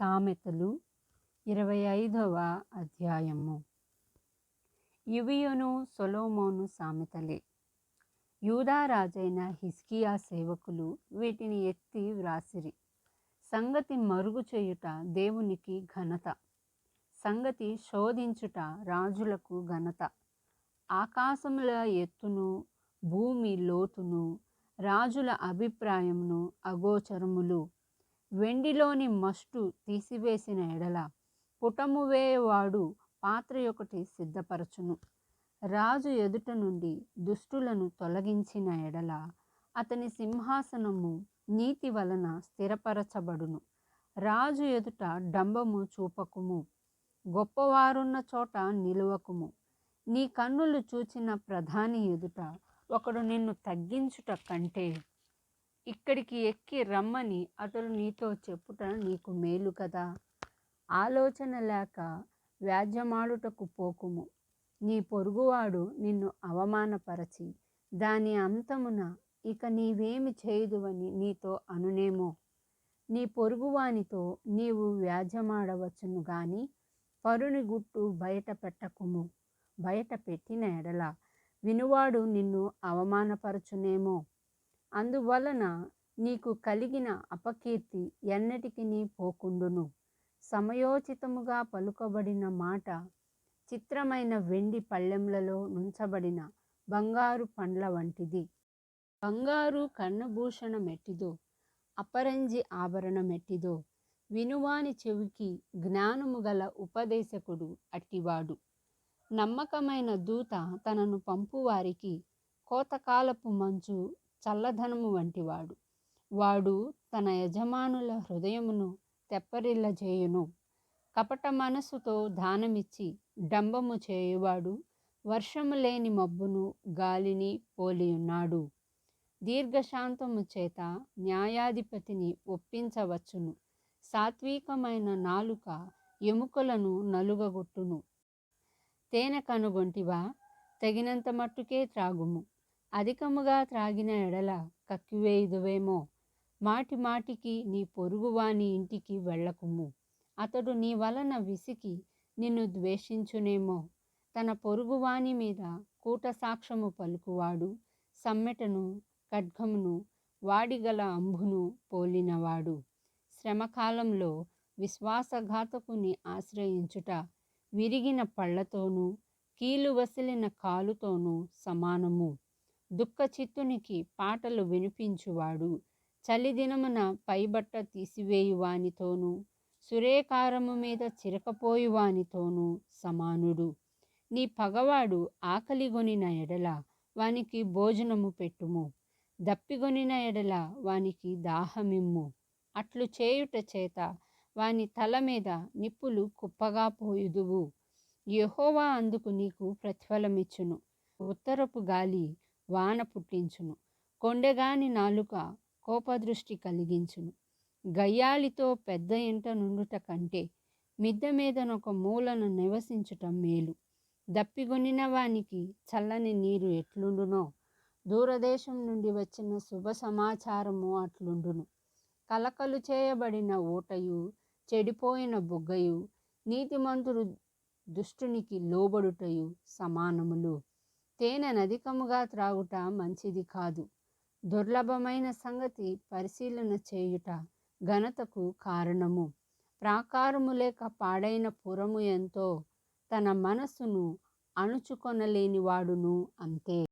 సామెతలు ఇరవై ఐదవ అధ్యాయము. ఇవియును సొలోమోను సామెతలే. యూదా రాజైన సేవకులు వీటిని ఎత్తి వ్రాసిరి. సంగతి మరుగు చేయుట దేవునికి ఘనత. సంగతి శోధించుట రాజులకు ఘనత. ఆకాశముల ఎత్తును భూమి లోతును రాజుల అభిప్రాయమును అగోచరములు వెండిలోని మస్టు తీసివేసిన ఎడల పుటము వేయవాడు పాత్ర ఒకటి సిద్ధపరచును. రాజు ఎదుట నుండి దుష్టులను తొలగించిన ఎడల అతని సింహాసనము నీతి వలన స్థిరపరచబడును. రాజు ఎదుట డంబము చూపకుము. గొప్పవారున్న చోట నిలువకుము. నీ కన్నులు చూచిన ప్రధాని ఎదుట ఒకడు నిన్ను తగ్గించుట కంటే ఇక్కడికి ఎక్కి రమ్మని అతడు నీతో చెప్పుట నీకు మేలు కదా. ఆలోచన లేక వ్యాజ్యమాడుటకు పోకుము. నీ పొరుగువాడు నిన్ను అవమానపరచి దాని అంతమున ఇక నీవేమి చేయుదువని నీతో అనునేమో. నీ పొరుగువానితో నీవు వ్యాజ్యమాడవచ్చును గాని పరుని గుట్టు బయట పెట్టకుము. బయట పెట్టిన ఎడల వినువాడు నిన్ను అవమానపరచునేమో. అందువలన నీకు కలిగిన అపకీర్తి ఎన్నటికి నీ పోకుండును. సమయోచితముగా పలుకబడిన మాట చిత్రమైన వెండి పళ్ళెంలలో నుంచబడిన బంగారు పండ్ల వంటిది. బంగారు కర్ణభూషణ మెట్టిదో అపరంజి ఆభరణ మెట్టిదో వినువాని చెవికి జ్ఞానము గల ఉపదేశకుడు అట్టివాడు. నమ్మకమైన దూత తనను పంపువారికి కోతకాలపు మంచు చల్లధనము వంటివాడు. వాడు తన యజమానుల హృదయమును తెప్పరిల్లజేయును. కపట మనసుతో దానమిచ్చి డంబము చేయువాడు వర్షము లేని మబ్బును గాలిని పోలియున్నాడు. దీర్ఘశాంతము చేత న్యాయాధిపతిని ఒప్పించవచ్చును. సాత్వికమైన నాలుక ఎముకలను నలుగగొట్టును. తేనె కనుగొంటివా? తగినంత మట్టుకే త్రాగుము. అధికముగా త్రాగిన ఎడల కక్కివేయుదువేమో మాటి మాటికి నీ పొరుగువాని ఇంటికి వెళ్ళకుము. అతడు నీ వలన విసికి నిన్ను ద్వేషించునేమో. తన పొరుగువాని మీద కూట సాక్ష్యము పలుకువాడు. సమ్మెటను ఖడ్గమును వాడిగల అంబును పోలినవాడు. శ్రమకాలంలో విశ్వాసఘాతకుని ఆశ్రయించుట విరిగిన పళ్ళతోనూ కీలు వసిలిన కాలుతోనూ సమానము. దుఃఖచిత్తునికి పాటలు వినిపించువాడు. చలిదినమున పైబట్ట తీసివేయువానితోనూ సురేకారము మీద చిరకపోయువానితోనూ సమానుడు. నీ పగవాడు ఆకలిగొనిన ఎడల వానికి భోజనము పెట్టుము. దప్పిగొనిన ఎడల వానికి దాహమిమ్ము. అట్లు చేయుట చేత వాని తల మీద నిప్పులు కుప్పగా పోయుదువు. యహోవా అందుకు నీకు ప్రతిఫలమిచ్చును. ఉత్తరపు గాలి వాన పుట్టించును. కొండెగాని నాలుక కోపదృష్టి కలిగించును. గయ్యాలితో పెద్ద ఇంట నుండుట కంటే మిద్దె మీదనొక మూలన నివసించటం మేలు. దప్పిగొనిన వానికి చల్లని నీరు ఎట్లుండునో దూరదేశం నుండి వచ్చిన శుభ సమాచారము అట్లుండును. కలకలు చేయబడిన ఓటయు చెడిపోయిన బుగ్గయు నీతిమంతుడు దుష్టునికి లోబడుటయు సమానములు. తేనె నదికముగా త్రాగుట మంచిది కాదు. దుర్లభమైన సంగతి పరిశీలన చేయుట ఘనతకు కారణము. ప్రాకారము లేక పాడైన పురము ఎంతో తన మనస్సును అణుచుకొనలేనివాడును అంతే.